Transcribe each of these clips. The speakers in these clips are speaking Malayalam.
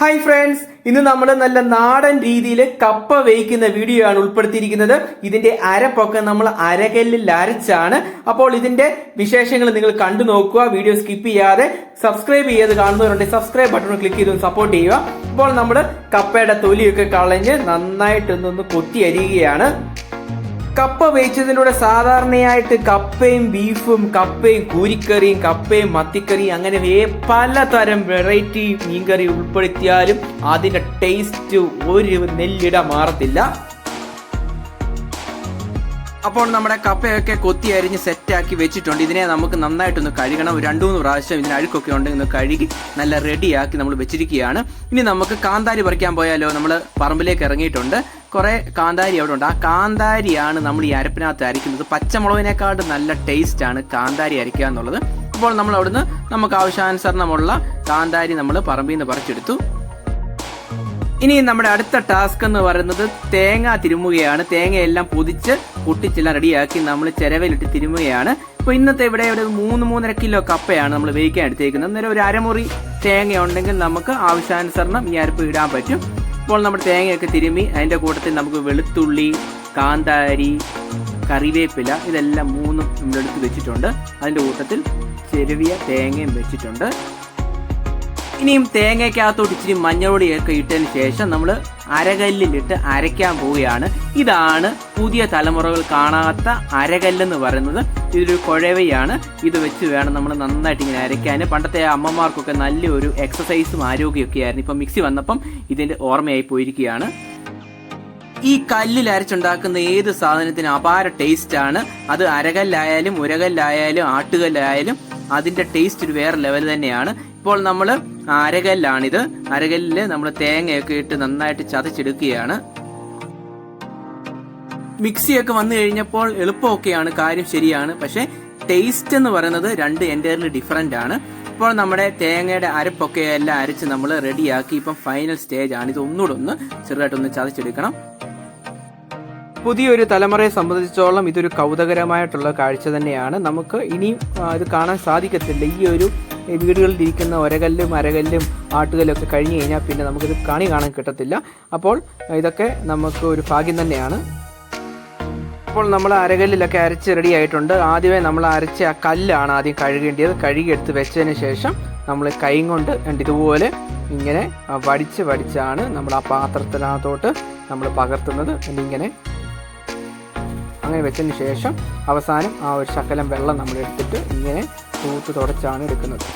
ഹായ് ഫ്രണ്ട്സ് ഇന്ന് നമ്മൾ നല്ല നാടൻ രീതിയിൽ കപ്പ വേവിക്കുന്ന വീഡിയോ ആണ് ഉൾപ്പെടുത്തിയിരിക്കുന്നത്. ഇതിന്റെ അരപ്പൊക്കെ നമ്മൾ അരകല്ലിൽ അരച്ചാണ്. അപ്പോൾ ഇതിന്റെ വിശേഷങ്ങൾ നിങ്ങൾ കണ്ടു നോക്കുക വീഡിയോ സ്കിപ്പ് ചെയ്യാതെ. സബ്സ്ക്രൈബ് ചെയ്ത് കാണുന്നവരുണ്ടെങ്കിൽ സബ്സ്ക്രൈബ് ബട്ടൺ ക്ലിക്ക് ചെയ്ത് സപ്പോർട്ട് ചെയ്യുക. അപ്പോൾ നമ്മൾ കപ്പയുടെ തൊലിയൊക്കെ കളഞ്ഞ് നന്നായിട്ടൊന്നൊന്ന് കൊത്തി അരിയുകയാണ്. കപ്പ വേവിച്ചതിലൂടെ സാധാരണയായിട്ട് കപ്പയും ബീഫും കപ്പയും കൂരിക്കറിയും കപ്പയും മത്തിക്കറിയും അങ്ങനെ പലതരം വെറൈറ്റി മീൻകറി ഉൾപ്പെടുത്തിയാലും അതിന്റെ ടേസ്റ്റ് ഒരു നെല്ലിട മാറത്തില്ല. അപ്പോൾ നമ്മുടെ കപ്പയൊക്കെ കൊത്തി അരിഞ്ഞ് സെറ്റാക്കി വെച്ചിട്ടുണ്ട്. ഇതിനെ നമുക്ക് നന്നായിട്ടൊന്ന് കഴുകണം. രണ്ടു മൂന്ന് പ്രാവശ്യം ഇതിന് അഴുക്കൊക്കെ ഉണ്ടെങ്കിൽ ഒന്ന് കഴുകി നല്ല റെഡിയാക്കി നമ്മൾ വെച്ചിരിക്കുകയാണ്. ഇനി നമുക്ക് കാന്താരി പറിക്കാൻ പോയാലോ? നമ്മൾ പറമ്പിലേക്ക് ഇറങ്ങിയിട്ടുണ്ട്. കുറെ കാന്താരി അവിടെ ഉണ്ട്. ആ കാന്താരിയാണ് നമ്മൾ ഈ അരപ്പിനകത്ത് അരയ്ക്കുന്നത് പച്ചമുളകിനേക്കാളും നല്ല ടേസ്റ്റ് ആണ് കാന്താരി അരയ്ക്കുക എന്നുള്ളത്. അപ്പോൾ നമ്മൾ അവിടുന്ന് നമുക്ക് ആവശ്യാനുസരണമുള്ള കാന്താരി നമ്മൾ പറമ്പിൽ നിന്ന് പറിച്ചെടുത്തു. ഇനി നമ്മുടെ അടുത്ത ടാസ്ക് എന്ന് പറയുന്നത് തേങ്ങ തിരുമുകയാണ്. തേങ്ങയെല്ലാം പൊതിച്ച് പൊട്ടിച്ചെല്ലാം റെഡിയാക്കി നമ്മൾ ചിരവയിലിട്ട് തിരുമുകയാണ്. ഇപ്പൊ ഇന്നത്തെ ഇവിടെ ഒരു മൂന്ന് മൂന്നര കിലോ കപ്പയാണ് നമ്മൾ വേവിക്കാൻ എടുത്തേക്കുന്നത്. അന്നേരം ഒരു അരമുറി തേങ്ങ ഉണ്ടെങ്കിൽ നമുക്ക് ആവശ്യാനുസരണം ഈ അരപ്പ് ഇടാൻ പറ്റും. ഇപ്പോൾ നമ്മൾ തേങ്ങയൊക്കെ തിരുമ്മി അതിന്റെ കൂട്ടത്തിൽ നമുക്ക് വെളുത്തുള്ളി കാന്താരി കറിവേപ്പില ഇതെല്ലാം മൂന്നും നമ്മൾ എടുത്ത് വെച്ചിട്ടുണ്ട്. അതിന്റെ കൂട്ടത്തിൽ ചെരുവിയ തേങ്ങയും വെച്ചിട്ടുണ്ട്. ഇനിയും തേങ്ങയ്ക്കകത്തോട്ട് ഇച്ചിരി മഞ്ഞൾപൊടിയൊക്കെ ഇട്ടതിന് ശേഷം നമ്മൾ അരകല്ലിലിട്ട് അരയ്ക്കാൻ പോവുകയാണ്. ഇതാണ് പുതിയ തലമുറകൾ കാണാത്ത അരകല്ലെന്ന് പറയുന്നത്. ഇതൊരു കുഴവയാണ്. ഇത് വെച്ച് വേണം നമ്മൾ നന്നായിട്ട് ഇങ്ങനെ അരയ്ക്കാൻ പണ്ടത്തെ അമ്മമാർക്കൊക്കെ നല്ലൊരു എക്സസൈസും ആരോഗ്യമൊക്കെ ആയിരുന്നു. ഇപ്പം മിക്സി വന്നപ്പം ഇതിന്റെ ഓർമ്മയായി പോയിരിക്കുകയാണ്. ഈ കല്ലിൽ അരച്ചുണ്ടാക്കുന്ന ഏത് സാധനത്തിനും അപാര ടേസ്റ്റ് ആണ്. അത് അരകല്ലായാലും ഉരകല്ലായാലും ആട്ടുകല്ലായാലും അതിന്റെ ടേസ്റ്റ് ഒരു വേറെ ലെവൽ തന്നെയാണ്. ഇപ്പോൾ നമ്മൾ അരകല്ലാണിത്. അരകല്ലിൽ നമ്മൾ തേങ്ങയൊക്കെ ഇട്ട് നന്നായിട്ട് ചതച്ചെടുക്കുകയാണ്. മിക്സിയൊക്കെ വന്നു കഴിഞ്ഞപ്പോൾ എളുപ്പമൊക്കെയാണ് കാര്യം ശരിയാണ്. പക്ഷെ ടേസ്റ്റ് എന്ന് പറയുന്നത് രണ്ട് എന്റയർലി ഡിഫറെന്റ് ആണ്. ഇപ്പോൾ നമ്മുടെ തേങ്ങയുടെ അരപ്പൊക്കെ എല്ലാം അരച്ച് നമ്മൾ റെഡിയാക്കി ഇപ്പം ഫൈനൽ സ്റ്റേജ് ആണ്. ഇത് ഒന്നുകൂടെ ഒന്ന് ചെറുതായിട്ടൊന്ന് ചതച്ചെടുക്കണം. പുതിയൊരു തലമുറയെ സംബന്ധിച്ചോളം ഇതൊരു കൗതുകരമായിട്ടുള്ള കാഴ്ച തന്നെയാണ്. നമുക്ക് ഇനിയും ഇത് കാണാൻ സാധിക്കത്തില്ല. ഈ ഒരു ഇരിക്കുന്ന ഒരകല്ലും അരകല്ലും ആട്ടുകല്ലും ഒക്കെ കഴിഞ്ഞു കഴിഞ്ഞാൽ പിന്നെ നമുക്കിത് കണി കാണാൻ കിട്ടത്തില്ല. അപ്പോൾ ഇതൊക്കെ നമുക്ക് ഒരു ഭാഗ്യം തന്നെയാണ്. അപ്പോൾ നമ്മൾ അരകല്ലിലൊക്കെ അരച്ച് റെഡി ആയിട്ടുണ്ട്. ആദ്യമേ നമ്മൾ അരച്ച ആ കല്ലാണ് ആദ്യം കഴുകേണ്ടത് കഴുകിയെടുത്ത് വെച്ചതിന് ശേഷം നമ്മൾ കൈ കൊണ്ട് ഇതുപോലെ ഇങ്ങനെ വടിച്ച് വടിച്ചാണ് നമ്മൾ ആ പാത്രത്തിനകത്തോട്ട് നമ്മൾ പകർത്തുന്നത്. ഇങ്ങനെ അങ്ങനെ വെച്ചതിന് ശേഷം അവസാനം ആ ഒരു ശകലം വെള്ളം നമ്മൾ എടുത്തിട്ട് ഇങ്ങനെ തൂത്ത് തുടച്ചാണ് എടുക്കുന്നത്.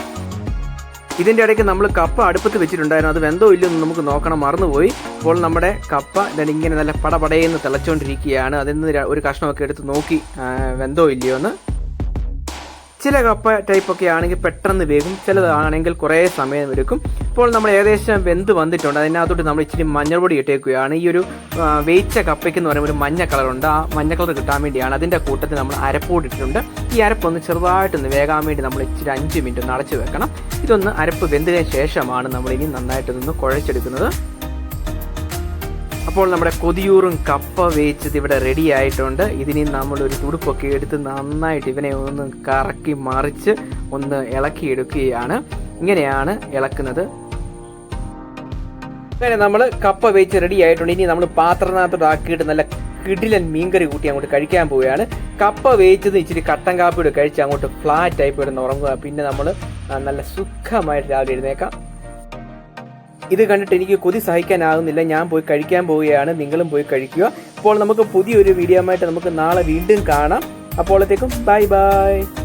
ഇതിന്റെ ഇടയ്ക്ക് നമ്മൾ കപ്പ അടുപ്പത്ത് വെച്ചിട്ടുണ്ടായിരുന്നു. അത് വെന്തോ ഇല്ലയോ എന്ന് നമുക്ക് നോക്കണം. മറന്നുപോയി. അപ്പോൾ നമ്മുടെ കപ്പ ഇങ്ങനെ നല്ല പടപടയെന്ന് തിളച്ചുകൊണ്ടിരിക്കുകയാണ് അതിൽ നിന്ന് ഒരു കഷ്ണമൊക്കെ എടുത്ത് നോക്കി വെന്തോ ഇല്ലയോ എന്ന് ചില കപ്പ ടൈപ്പൊക്കെ ആണെങ്കിൽ പെട്ടെന്ന് വേകും ചിലതാണെങ്കിൽ കുറേ സമയം എടുക്കും. ഇപ്പോൾ നമ്മൾ ഏകദേശം വെന്ത് വന്നിട്ടുണ്ട്. അതിനകത്തോട്ട് നമ്മൾ ഇച്ചിരി മഞ്ഞൾപൊടി ഇട്ടേക്കുകയാണ്. ഈ ഒരു വേച്ച കപ്പയ്ക്ക് എന്ന് പറയുമ്പോൾ ഒരു മഞ്ഞ കളറുണ്ട് ആ മഞ്ഞ കളർ കിട്ടാൻ വേണ്ടിയാണ് അതിന്റെ കൂട്ടത്തിൽ നമ്മൾ അരപ്പോട് ഇട്ടിട്ടുണ്ട്. ഈ അരപ്പൊന്ന് ചെറുതായിട്ടൊന്ന് വേകാൻ വേണ്ടി നമ്മൾ ഇച്ചിരി അഞ്ച് മിനിറ്റ് ഒന്ന് അടച്ചു വെക്കണം. ഇതൊന്ന് അരപ്പ് വെന്തതിന് ശേഷമാണ് നമ്മൾ ഇനി നന്നായിട്ടൊന്ന് കുഴച്ചെടുക്കുന്നത്. അപ്പോൾ നമ്മുടെ കൊതിയൂറും കപ്പ വേവിച്ചത് ഇവിടെ റെഡി ആയിട്ടുണ്ട്. ഇതിനി നമ്മൾ ഒരു തുടുപ്പൊക്കെ എടുത്ത് നന്നായിട്ട് ഇവനെ ഒന്ന് കറക്കി മറിച്ച് ഒന്ന് ഇളക്കിയെടുക്കുകയാണ്. ഇങ്ങനെയാണ് ഇളക്കുന്നത്. അങ്ങനെ നമ്മൾ കപ്പ വേവിച്ച് റെഡി ആയിട്ടുണ്ട്. ഇനി നമ്മൾ പാത്രത്തിനകത്തോട്ട് ആക്കിയിട്ട് നല്ല കിടിലൻ മീൻകറി കൂട്ടി അങ്ങോട്ട് കഴിക്കാൻ പോവുകയാണ്. കപ്പ വേവിച്ചത് ഇച്ചിരി കട്ടൻ കാപ്പിയോട് കഴിച്ച് അങ്ങോട്ട് ഫ്ലാറ്റ് ആയി ഉറങ്ങുക. പിന്നെ നമ്മൾ നല്ല സുഖമായിട്ട് രാവിലെ എഴുന്നേക്കാം. ഇത് കണ്ടിട്ട് എനിക്ക് കൊതി സഹിക്കാനാകുന്നില്ല ഞാൻ പോയി കഴിക്കാൻ പോവുകയാണ്. നിങ്ങളും പോയി കഴിക്കുക. അപ്പോൾ നമുക്ക് പുതിയൊരു വീഡിയോ ആയിട്ട് നമുക്ക് നാളെ വീണ്ടും കാണാം. അപ്പോഴത്തേക്കും ബൈ ബൈ